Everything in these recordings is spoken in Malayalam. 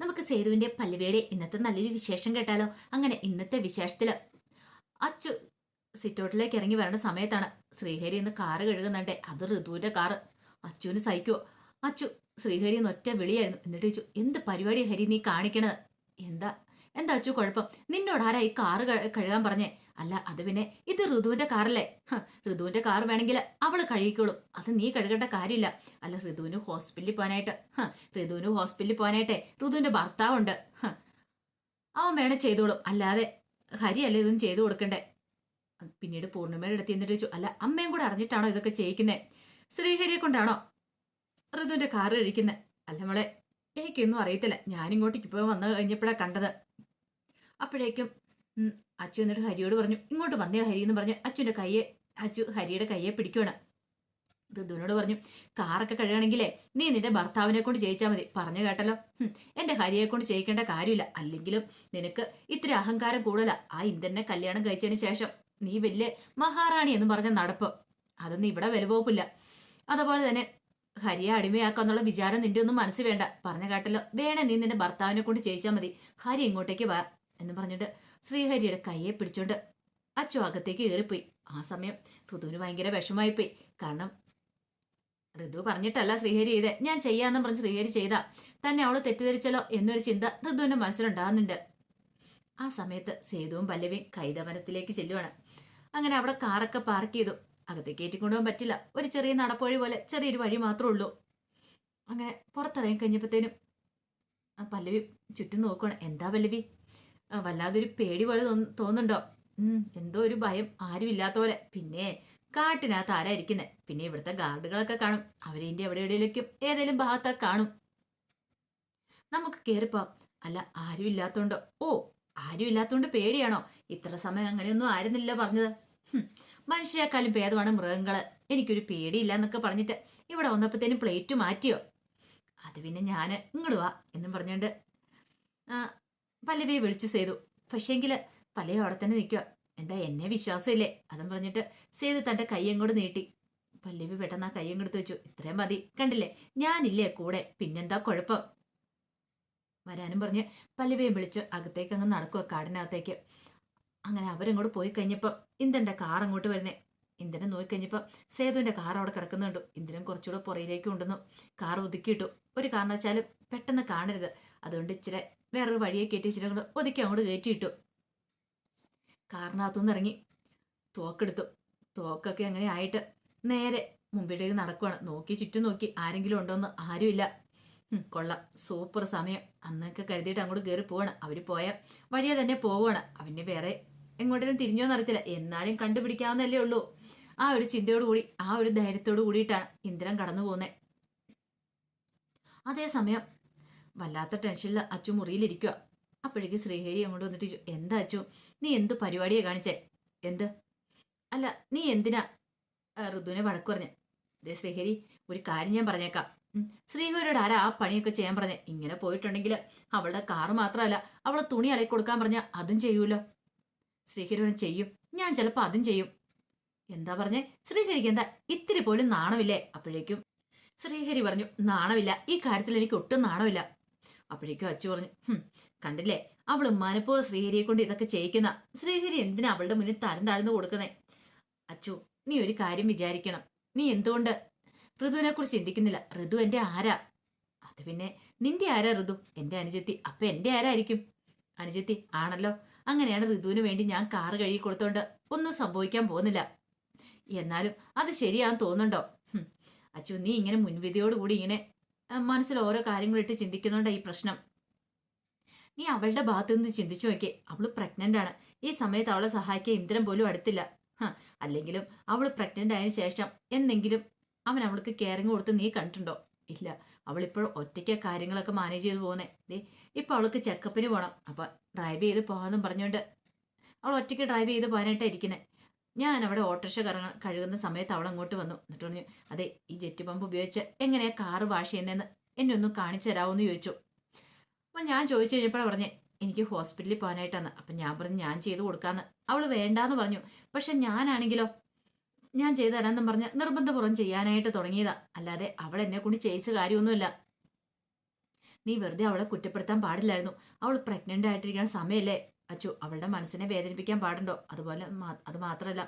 നമുക്ക് സേതുവിന്റെ പല്ലുവേടെ ഇന്നത്തെ നല്ലൊരു വിശേഷം കേട്ടാലോ? അങ്ങനെ ഇന്നത്തെ വിശേഷത്തിൽ അച്ചു സിറ്റൗട്ടിലേക്ക് ഇറങ്ങി വരേണ്ട സമയത്താണ് ശ്രീഹരി ഇന്ന് കാറ് കഴുകുന്നുണ്ടേ. അത് ഋതുവിന്റെ കാറ്. അച്ചുവിന് സഹിക്കുവോ? അച്ചു ശ്രീഹരി ഒറ്റ വിളിയായിരുന്നു. എന്നിട്ട് ചോദിച്ചു എന്ത് പരിപാടി ഹരി നീ കാണിക്കണത്? എന്താ എന്താ അച്ചു കുഴപ്പം? നിന്നോട് ആരാ ഈ കാറ് കഴ- കഴുകാൻ പറഞ്ഞേ? അല്ല അത് പിന്നെ ഇത് ഋതുവിന്റെ കാറല്ലേ? ഋതുവിന്റെ കാർ വേണമെങ്കിൽ അവൾ കഴുകിക്കോളും. അത് നീ കഴുകേണ്ട കാര്യമില്ല. അല്ല ഋതുവിന് ഹോസ്പിറ്റലിൽ പോകാനായിട്ട്. ഋതുവിന് ഹോസ്പിറ്റലിൽ പോകാനായിട്ടെ ഋതുവിന്റെ ഭർത്താവുണ്ട്. അവൻ വേണേ ചെയ്തോളും. അല്ലാതെ ഹരിയല്ലേ ഇതൊന്നും ചെയ്തു കൊടുക്കണ്ടേ? പിന്നീട് പൂർണിമയുടെ അടുത്ത് എന്നിട്ട് ചോദിച്ചു. അല്ല അമ്മയും കൂടെ അറിഞ്ഞിട്ടാണോ ഇതൊക്കെ ചെയ്യിക്കുന്നേ? ശ്രീഹരിയെ കൊണ്ടാണോ ഋതുവിന്റെ കാറ് കഴിക്കുന്നത് അല്ല മോളെ എനിക്കൊന്നും അറിയത്തില്ല. ഞാനിങ്ങോട്ടേക്ക് ഇപ്പോൾ വന്നു കഴിഞ്ഞപ്പോഴാണ് കണ്ടത്. അപ്പോഴേക്കും അച്ചു എന്നിട്ട് ഹരിയോട് പറഞ്ഞു ഇങ്ങോട്ട് വന്നേ ഹരി എന്ന് പറഞ്ഞ് അച്ചുവിന്റെ കയ്യെ അച്ചു ഹരിയുടെ കയ്യെ പിടിക്കുവാണ്. ദുദുവിനോട് പറഞ്ഞു കാറൊക്കെ കഴുകണമെങ്കിലേ നീ നിന്റെ ഭർത്താവിനെ കൊണ്ട് ചെയ്യിച്ചാൽ മതി. പറഞ്ഞു കേട്ടല്ലോ. എന്റെ ഹരിയെ കൊണ്ട് ചെയ്യിക്കേണ്ട കാര്യമില്ല. അല്ലെങ്കിലും നിനക്ക് ഇത്ര അഹങ്കാരം കൂടുതലാ. ആ ഇന്ദ്രനെ കല്യാണം കഴിച്ചതിന് ശേഷം നീ വലിയ മഹാറാണി എന്ന് പറഞ്ഞ നടപ്പ്. അതൊന്നും ഇവിടെ വിലപോപ്പില്ല അതുപോലെ തന്നെ ഹരിയെ അടിമയാക്കാന്നുള്ള വിചാരം നിന്റെ ഒന്നും മനസ്സ് വേണ്ട. പറഞ്ഞു കേട്ടല്ലോ. വേണേ നീ നിന്റെ ഭർത്താവിനെ കൊണ്ട് ചെയ്യിച്ചാൽ മതി. ഹരി ഇങ്ങോട്ടേക്ക് വാ. എന്ന് പറഞ്ഞിട്ട് ശ്രീഹരിയുടെ കയ്യെ പിടിച്ചോണ്ട് അച്ചു അകത്തേക്ക് കയറിപ്പോയി. ആ സമയം ഋതുവിന് ഭയങ്കര വിഷമായിപ്പോയി കാരണം ഋതു പറഞ്ഞിട്ടല്ല ശ്രീഹരി ചെയ്തേ. ഞാൻ ചെയ്യാന്ന് പറഞ്ഞ് ശ്രീഹരി ചെയ്താ. തന്നെ അവൾ തെറ്റിദ്ധരിച്ചല്ലോ എന്നൊരു ചിന്ത ഋതുവിന്റെ മനസ്സിലുണ്ടാകുന്നുണ്ട്. ആ സമയത്ത് സേതുവും പല്ലവിയും കൈതവനത്തിലേക്ക് ചെല്ലുവാണ്. അങ്ങനെ അവിടെ കാറൊക്കെ പാർക്ക് ചെയ്തു. അകത്തേക്ക് കയറ്റിക്കൊണ്ടുപോകാൻ പറ്റില്ല. ഒരു ചെറിയ നടപ്പുവഴി പോലെ ചെറിയൊരു വഴി മാത്രമേ ഉള്ളൂ. അങ്ങനെ പുറത്തിറങ്ങി കഴിഞ്ഞപ്പോഴത്തേനും പല്ലവി ചുറ്റും നോക്കുകയാണ് എന്താ പല്ലവി? വല്ലാതൊരു പേടി പോലെ തോന്നുന്നുണ്ടോ? എന്തോ ഒരു ഭയം ആരും ഇല്ലാത്ത പോലെ. പിന്നെ കാട്ടിനകത്ത് ആരാ ഇരിക്കുന്നത് പിന്നെ ഇവിടുത്തെ ഗാർഡുകളൊക്കെ കാണും. അവരിന്റെ എവിടെ എവിടെയിലേക്കും ഏതെങ്കിലും ഭാഗത്തൊക്കെ കാണും. നമുക്ക് കേറിപ്പോ അല്ല ആരും ഇല്ലാത്തോണ്ടോ ഓ ആരും ഇല്ലാത്തോണ്ട് പേടിയാണോ? ഇത്ര സമയം അങ്ങനെയൊന്നും ആയിരുന്നില്ല പറഞ്ഞത്. മനുഷ്യരെക്കാളും ഭേദമാണ് മൃഗങ്ങൾ. എനിക്കൊരു പേടിയില്ല എന്നൊക്കെ പറഞ്ഞിട്ട് ഇവിടെ വന്നപ്പോഴത്തേനും പ്ലേറ്റ് മാറ്റിയോ? അത് പിന്നെ ഞാൻ ഇങ്ങോട്ട് വാ എന്നും പറഞ്ഞുകൊണ്ട് പല്ലവിയെ വിളിച്ചു സേതു. പക്ഷേങ്കിൽ പല്ലവി അവിടെ തന്നെ നിൽക്കുക എന്താ എന്നെ വിശ്വാസമില്ലേ? അതും പറഞ്ഞിട്ട് സേതു തന്റെ കയ്യും കൂടെ നീട്ടി. പല്ലവി പെട്ടെന്ന് ആ കയ്യും കൊടുത്ത് വെച്ചു. ഇത്രയും മതി. കണ്ടില്ലേ? ഞാനില്ലേ കൂടെ? പിന്നെന്താ കുഴപ്പം? വരാനും പറഞ്ഞ് പല്ലവിയെ വിളിച്ച് അകത്തേക്ക് അങ്ങ് നടക്കുക കാടിനകത്തേക്ക്. അങ്ങനെ അവരങ്ങോട്ട് പോയി കഴിഞ്ഞപ്പം ഇന്ദ്രന്റെ കാർ അങ്ങോട്ട് വരുന്നേ. ഇന്ദ്രനെ നോക്കി കഴിഞ്ഞപ്പം സേതുവിന്റെ കാർ അവിടെ കിടക്കുന്നുണ്ട്. ഇന്ദ്രൻ കുറച്ചുകൂടെ പുറയിലേക്ക് കൊണ്ടുവന്നു. കാർ ഒതുക്കിയിട്ടു. ഒരു കാരണവശാലും പെട്ടെന്ന് കാണരുത്. അതുകൊണ്ട് ഇച്ചിരി വേറൊരു വഴിയെ കയറ്റി വെച്ചിട്ട് കൂടെ ഒതുക്കി അങ്ങോട്ട് കയറ്റിയിട്ടു. കാറിനകത്തുനിന്ന് ഇറങ്ങി തോക്കെടുത്തു. തോക്കൊക്കെ അങ്ങനെ ആയിട്ട് നേരെ മുമ്പിലേക്ക് നടക്കുവാണ്. നോക്കി ചുറ്റും നോക്കി. ആരെങ്കിലും ഉണ്ടോന്ന് ആരുമില്ല. കൊള്ളാം. സൂപ്പർ സമയം. അന്നൊക്കെ കരുതിയിട്ട് അങ്ങോട്ട് കയറി പോവാണ്. അവർ പോയ വഴിയെ തന്നെ പോവുകയാണ്. അവന് വേറെ എങ്ങോട്ടേലും തിരിഞ്ഞോന്ന് അറിയത്തില്ല. എന്നാലും കണ്ടുപിടിക്കാവുന്നല്ലേ ഉള്ളൂ. ആ ഒരു ചിന്തയോട് കൂടി ആ ഒരു ധൈര്യത്തോട് കൂടിയിട്ടാണ് ഇന്ദ്രൻ കടന്നു പോകുന്നത് അതേസമയം വല്ലാത്ത ടെൻഷനിൽ അച്ചു മുറിയിലിരിക്കുക അപ്പോഴേക്കും ശ്രീഹരി അങ്ങോട്ട് വന്നിട്ട് എന്താ അച്ചു? നീ എന്ത് പരിപാടിയെ കാണിച്ചേ? എന്ത്? അല്ല നീ എന്തിനാ? ഋതുവിനെ വഴക്കു പറഞ്ഞേ. ദേ ശ്രീഹരി ഒരു കാര്യം ഞാൻ പറഞ്ഞേക്കാം. ശ്രീഹരിയോട് ആരാ ആ പണിയൊക്കെ ചെയ്യാൻ പറഞ്ഞേ? ഇങ്ങനെ പോയിട്ടുണ്ടെങ്കിൽ അവളുടെ കാറ് മാത്രമല്ല അവളെ തുണി അലക്കി കൊടുക്കാൻ പറഞ്ഞാൽ അതും ചെയ്യൂലോ ശ്രീഹരി പറഞ്ഞു, ചെയ്യും. ഞാൻ ചിലപ്പോൾ അതും ചെയ്യും. എന്താ പറഞ്ഞേ? ശ്രീഹരിക്ക് എന്താ? ഇത്തിരി പോലും നാണമില്ലേ? അപ്പോഴേക്കും ശ്രീഹരി പറഞ്ഞു നാണമില്ല. ഈ കാര്യത്തിൽ എനിക്ക് ഒട്ടും നാണമില്ല. അപ്പോഴേക്കും അച്ചു പറഞ്ഞു കണ്ടില്ലേ? അവൾ മനഃപൂർവം ശ്രീഹരിയെ കൊണ്ട് ഇതൊക്കെ ചെയ്യിക്കുന്ന. ശ്രീഹരി എന്തിനാ അവളുടെ മുന്നിൽ തരം താഴ്ന്നു കൊടുക്കുന്നേ? അച്ചു നീ ഒരു കാര്യം വിചാരിക്കണം. നീ എന്തുകൊണ്ട്? ഋതുവിനെ കുറിച്ച് ചിന്തിക്കുന്നില്ല. ഋതു എന്റെ ആരാ? അത് പിന്നെ നിന്റെ ആരാ ഋതു? എന്റെ അനുജത്തി. അപ്പൊ എന്റെ ആരായിരിക്കും? അനുജത്തി ആണല്ലോ. അങ്ങനെയാണ് ഋതുവിന് വേണ്ടി ഞാൻ കാറ് കഴുകി കൊടുത്തോണ്ട് ഒന്നും സംഭവിക്കാൻ പോകുന്നില്ല. എന്നാലും അത് ശരിയാന്ന് തോന്നുന്നുണ്ടോ? അച്ചു നീ ഇങ്ങനെ മുൻവിധിയോടുകൂടി ഇങ്ങനെ മനസ്സിൽ ഓരോ കാര്യങ്ങളിട്ട് ചിന്തിക്കുന്നുണ്ടാ ഈ പ്രശ്നം. നീ അവളുടെ ഭാഗത്ത് നിന്ന് ചിന്തിച്ചു നോക്കിയേ അവൾ പ്രഗ്നന്റ് ആണ്. ഈ സമയത്ത് അവളെ സഹായിക്കാൻ ഇന്ദ്രൻ പോലും അടുത്തില്ല. അല്ലെങ്കിലും അവൾ പ്രഗ്നന്റ് ആയതിനു ശേഷം എന്തെങ്കിലും അവൻ അവൾക്ക് കെയറിങ് കൊടുത്ത് നീ കണ്ടിട്ടുണ്ടോ? ഇല്ല അവളിപ്പോൾ ഒറ്റയ്ക്ക് കാര്യങ്ങളൊക്കെ മാനേജ് ചെയ്ത് പോകുന്നേ. ദേ ഇപ്പൊ അവൾക്ക് ചെക്കപ്പിന് പോകണം അപ്പൊ ഡ്രൈവ് ചെയ്ത് പോകാമെന്നും പറഞ്ഞുകൊണ്ട് അവൾ ഒറ്റയ്ക്ക് ഡ്രൈവ് ചെയ്ത് പോകാനായിട്ടാണ് ഇരിക്കുന്നത് ഞാൻ അവിടെ ഓട്ടോറിക്ഷ കറങ്ങ കഴുകുന്ന സമയത്ത് അവൾ അങ്ങോട്ട് വന്നു. എന്നിട്ട് പറഞ്ഞു അതെ ഈ ജെറ്റ് പമ്പ് ഉപയോഗിച്ച് എങ്ങനെയാ കാറ് വാഷ് ചെയ്യുന്നതെന്ന് എന്നെ ഒന്ന് കാണിച്ചു തരാമോ എന്ന് ചോദിച്ചു. അപ്പൊ ഞാൻ ചോദിച്ചു കഴിഞ്ഞപ്പോൾ പറഞ്ഞേ എനിക്ക് ഹോസ്പിറ്റലിൽ പോകാനായിട്ടാണ് അപ്പൊ ഞാൻ പറഞ്ഞു ഞാൻ ചെയ്ത് കൊടുക്കാന്ന്. അവൾ വേണ്ടാന്ന് പറഞ്ഞു. പക്ഷെ ഞാനാണെങ്കിലോ ഞാൻ ചെയ്തു തരാമെന്നും പറഞ്ഞ് നിർബന്ധപൂർവം ചെയ്യാനായിട്ട് തുടങ്ങിയതാ. അല്ലാതെ അവൾ എന്നെ കൊണ്ട് ചെയ്യിച്ച കാര്യമൊന്നുമില്ല. നീ വെറുതെ അവളെ കുറ്റപ്പെടുത്താൻ പാടില്ലായിരുന്നു. അവൾ പ്രഗ്നന്റ് ആയിട്ടിരിക്കുന്ന സമയമല്ലേ അച്ചു അവളുടെ മനസ്സിനെ വേദനിപ്പിക്കാൻ പാടുണ്ടോ? അതുപോലെ അത് മാത്രമല്ല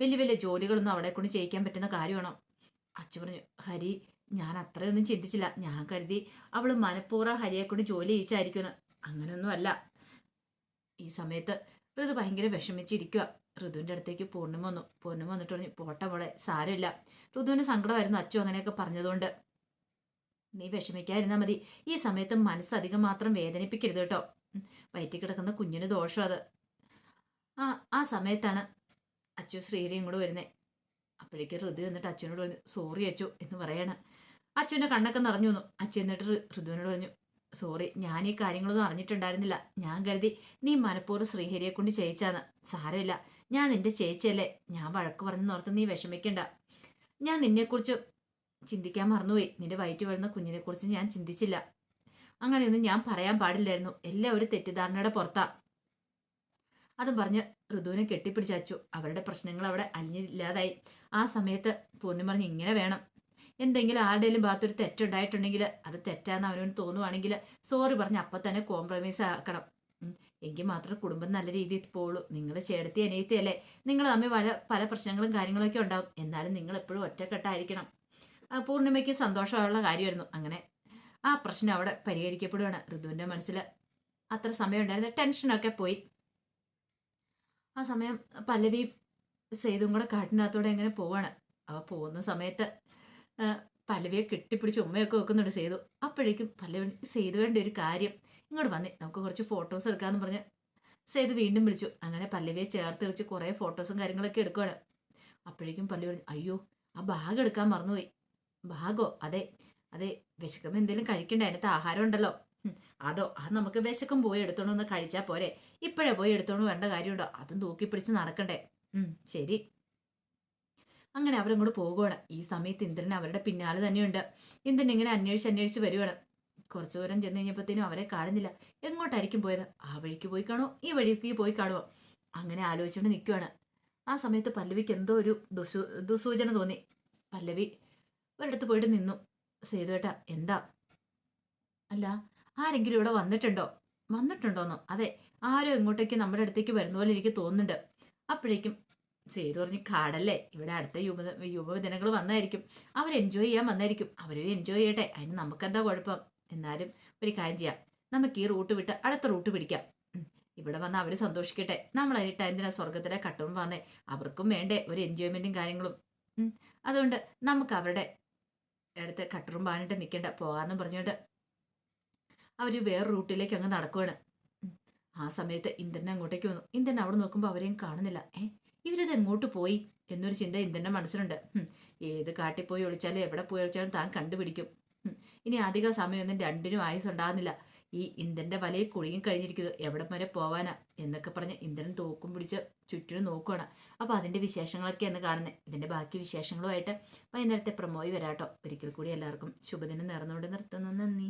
വലിയ വലിയ ജോലികളൊന്നും അവളെ കൊണ്ട് ചെയ്യിക്കാൻ പറ്റുന്ന കാര്യമാണോ? അച്ചു പറഞ്ഞു ഹരി ഞാൻ അത്രയൊന്നും ചിന്തിച്ചില്ല. ഞാൻ കരുതി അവൾ മനഃപൂർവം ഹരിയെ കൊണ്ട് ജോലി ചെയ്യിച്ചായിരിക്കുമെന്ന്. അങ്ങനെയൊന്നും അല്ല ഈ സമയത്ത് ഋതു ഭയങ്കര വിഷമിച്ചിരിക്കുക ഋതുവിന്റെ അടുത്തേക്ക് പൂർണിമ വന്നു. പൂർണിമ വന്നിട്ട് പറഞ്ഞു പോട്ടെ മോളെ സാരമില്ല. ഋതുവിന് സങ്കടമായിരുന്നു അച്ചു അങ്ങനെയൊക്കെ പറഞ്ഞതുകൊണ്ട്. നീ വിഷമിക്കാതിരുന്നാൽ മതി. ഈ സമയത്ത് മനസ്സധികം മാത്രം വേദനിപ്പിക്കരുത് കേട്ടോ. വയറ്റിൽ കിടക്കുന്ന കുഞ്ഞിന് ദോഷം അത്. ആ ആ സമയത്താണ് അച്ചു ശ്രീരയും കൂടെ വരുന്നത് അപ്പോഴേക്ക് ഋതു എന്നിട്ട് അച്ഛനോട് പറഞ്ഞു സോറി അച്ചു എന്ന് പറയണം. അച്ഛന്റെ കണ്ണൊക്കെ നിറഞ്ഞു വന്നു. അച്ഛൻ എന്നിട്ട് ഋതുവിനോട് പറഞ്ഞു സോറി ഞാൻ ഈ കാര്യങ്ങളൊന്നും അറിഞ്ഞിട്ടുണ്ടായിരുന്നില്ല. ഞാൻ കരുതി നീ മനഃപൂർവം ശ്രീഹരിയെ കൊണ്ട് ചെയ്യിച്ചാന്ന്. സാരമില്ല. ഞാൻ നിന്റെ ചേച്ചിയല്ലേ. ഞാൻ വഴക്ക് പറഞ്ഞ് ഓർത്ത് നീ വിഷമിക്കണ്ട. ഞാൻ നിന്നെക്കുറിച്ച് ചിന്തിക്കാൻ മറന്നുപോയി. നിന്റെ വയറ്റ് വരുന്ന കുഞ്ഞിനെക്കുറിച്ച് ഞാൻ ചിന്തിച്ചില്ല. അങ്ങനെയൊന്നും ഞാൻ പറയാൻ പാടില്ലായിരുന്നു. എല്ലാം ഒരു തെറ്റിദ്ധാരണയുടെ പുറത്താ. അതും പറഞ്ഞ് ഋതുവിനെ കെട്ടിപ്പിടിച്ച് അവരുടെ പ്രശ്നങ്ങൾ അവിടെ അലിഞ്ഞില്ലാതായി. ആ സമയത്ത് പൂർണിമ പറഞ്ഞ് ഇങ്ങനെ വേണം. എന്തെങ്കിലും ആരുടെയും ഭാഗത്തൊരു തെറ്റുണ്ടായിട്ടുണ്ടെങ്കിൽ അത് തെറ്റാന്ന് അവനോട് തോന്നുവാണെങ്കിൽ സോറി പറഞ്ഞ് അപ്പം തന്നെ കോംപ്രമൈസ് ആക്കണം. എങ്കിൽ മാത്രം കുടുംബം നല്ല രീതിയിൽ പോകുള്ളൂ നിങ്ങൾ ചേടത്തി അനിയത്തിയല്ലേ നിങ്ങൾ തമ്മിൽ പല പല പ്രശ്നങ്ങളും കാര്യങ്ങളൊക്കെ ഉണ്ടാവും. എന്നാലും നിങ്ങൾ എപ്പോഴും ഒറ്റക്കെട്ടായിരിക്കണം. പൂർണിമയ്ക്ക് സന്തോഷമുള്ള കാര്യമായിരുന്നു. അങ്ങനെ ആ പ്രശ്നം അവിടെ പരിഹരിക്കപ്പെടുകയാണ് ഋതുവിന്റെ മനസ്സിൽ അത്ര സമയം ഉണ്ടായിരുന്ന ടെൻഷനൊക്കെ പോയി. ആ സമയം പല്ലവി സേതും കൂടെ കാട്ടിനകത്തൂടെ എങ്ങനെ പോവാണ്. അവ പോകുന്ന സമയത്ത് പല്ലവിയെ കെട്ടിപ്പിടിച്ച് ഉമ്മയൊക്കെ വെക്കുന്നുണ്ട് സേതു. അപ്പോഴേക്കും പല്ലവി സേതു വേണ്ട ഒരു കാര്യം. ഇങ്ങോട്ട് വന്നേ നമുക്ക് കുറച്ച് ഫോട്ടോസ് എടുക്കാമെന്ന് പറഞ്ഞ് സേതു വീണ്ടും വിളിച്ചു. അങ്ങനെ പല്ലവിയെ ചേർത്ത് വിളിച്ച് കുറേ ഫോട്ടോസും കാര്യങ്ങളൊക്കെ എടുക്കുവാണ്. അപ്പോഴേക്കും പല്ലവി അയ്യോ ആ ബാഗ് എടുക്കാൻ മറന്നുപോയി. ബാഗോ അതെ. അതെ വിശക്കുമ്പോൾ എന്തെങ്കിലും കഴിക്കണ്ടേ? അതിനകത്ത് ആഹാരം ഉണ്ടല്ലോ. അതോ അത് നമുക്ക് വിശക്കും പോയി എടുത്തോണ്ട് ഒന്ന് കഴിച്ചാൽ പോരെ. ഇപ്പോഴേ പോയി എടുത്തോണ്ട് വേണ്ട കാര്യമുണ്ടോ? അതും തൂക്കി പിടിച്ച് നടക്കണ്ടേ? ശരി. അങ്ങനെ അവരങ്ങോട്ട് പോകുവാണ്. ഈ സമയത്ത് ഇന്ദ്രൻ അവരുടെ പിന്നാലെ തന്നെയുണ്ട്. ഇന്ദ്രൻ ഇങ്ങനെ അന്വേഷിച്ച് അന്വേഷിച്ച് വരുവാണ്. കുറച്ചു ദൂരം ചെന്ന് കഴിഞ്ഞപ്പോഴത്തേനും അവരെ കാണുന്നില്ല. എങ്ങോട്ടായിരിക്കും പോയത്? ആ വഴിക്ക് പോയി കാണുമോ ഈ വഴിക്ക് പോയി കാണുമോ അങ്ങനെ ആലോചിച്ചുകൊണ്ട് നിൽക്കുവാണ് ആ സമയത്ത് പല്ലവിക്ക് എന്തോ ഒരു ദുസൂ ദുസൂചന തോന്നി. പല്ലവി ഒരിടത്ത് പോയിട്ട് നിന്നു. സേതുവേട്ട എന്താ? അല്ല ആരെങ്കിലും ഇവിടെ വന്നിട്ടുണ്ടോ? വന്നിട്ടുണ്ടോന്നോ? അതെ ആരോ ഇങ്ങോട്ടേക്ക് നമ്മുടെ അടുത്തേക്ക് വരുന്ന പോലെ എനിക്ക് തോന്നുന്നുണ്ട്. അപ്പോഴേക്കും സേതു പറഞ്ഞ് കാടല്ലേ ഇവിടെ അടുത്ത യുവ യുവദിനങ്ങൾ വന്നായിരിക്കും. അവർ എൻജോയ് ചെയ്യാൻ വന്നായിരിക്കും. അവരും എൻജോയ് ചെയ്യട്ടെ. അതിന് നമുക്കെന്താ കുഴപ്പം? എന്നാലും ഒരു കാര്യം ചെയ്യാം. നമുക്ക് ഈ റൂട്ട് വിട്ട് അടുത്ത റൂട്ട് പിടിക്കാം. ഇവിടെ വന്ന് അവർ സന്തോഷിക്കട്ടെ. നമ്മൾ അതിട്ട് എന്തിനാ സ്വർഗത്തിലെ കട്ടും വന്നേ അവർക്കും വേണ്ടേ ഒരു എൻജോയ്മെന്റും കാര്യങ്ങളും. അതുകൊണ്ട് നമുക്ക് അവരുടെ അടുത്ത് കട്ടറും പാനിട്ട് നിൽക്കണ്ട പോകാന്നും പറഞ്ഞുകൊണ്ട് അവർ വേറെ റൂട്ടിലേക്ക് അങ്ങ് നടക്കുവാണ്. ആ സമയത്ത് ഇന്ദ്രൻ അങ്ങോട്ടേക്ക് വന്നു. ഇന്ദ്രൻ അവിടെ നോക്കുമ്പോൾ അവരെയും കാണുന്നില്ല. ഏ ഇവരിത് എങ്ങോട്ട് പോയി എന്നൊരു ചിന്ത ഇന്ദ്രന്റെ മനസ്സിലുണ്ട്. ഏത് കാട്ടിൽ പോയി ഒളിച്ചാലും എവിടെ പോയി ഒളിച്ചാലും താൻ കണ്ടുപിടിക്കും. ഇനി അധികം സമയമൊന്നും രണ്ടിനും ആയുസ് ഉണ്ടാകുന്നില്ല ഈ ഇന്ദ്രന്റെ വലയിൽ കുടുങ്ങി കഴിഞ്ഞിരിക്കുന്നു. എവിടെ വരെ പോവാനാ? എന്നൊക്കെ പറഞ്ഞ് ഇന്ദ്രൻ തോക്കും പിടിച്ച് ചുറ്റിനും നോക്കുകയാണ് അപ്പോൾ വിശേഷങ്ങളൊക്കെ എന്ന് കാണുന്നത് ഇതിന്റെ ബാക്കി വിശേഷങ്ങളുമായിട്ട് വൈകുന്നേരത്തെ പ്രമോയി വരാട്ടോ. ഒരിക്കൽ കൂടി എല്ലാവർക്കും ശുഭദിനം നേർന്നുകൊണ്ട് നിർത്തുന്നു. നന്ദി.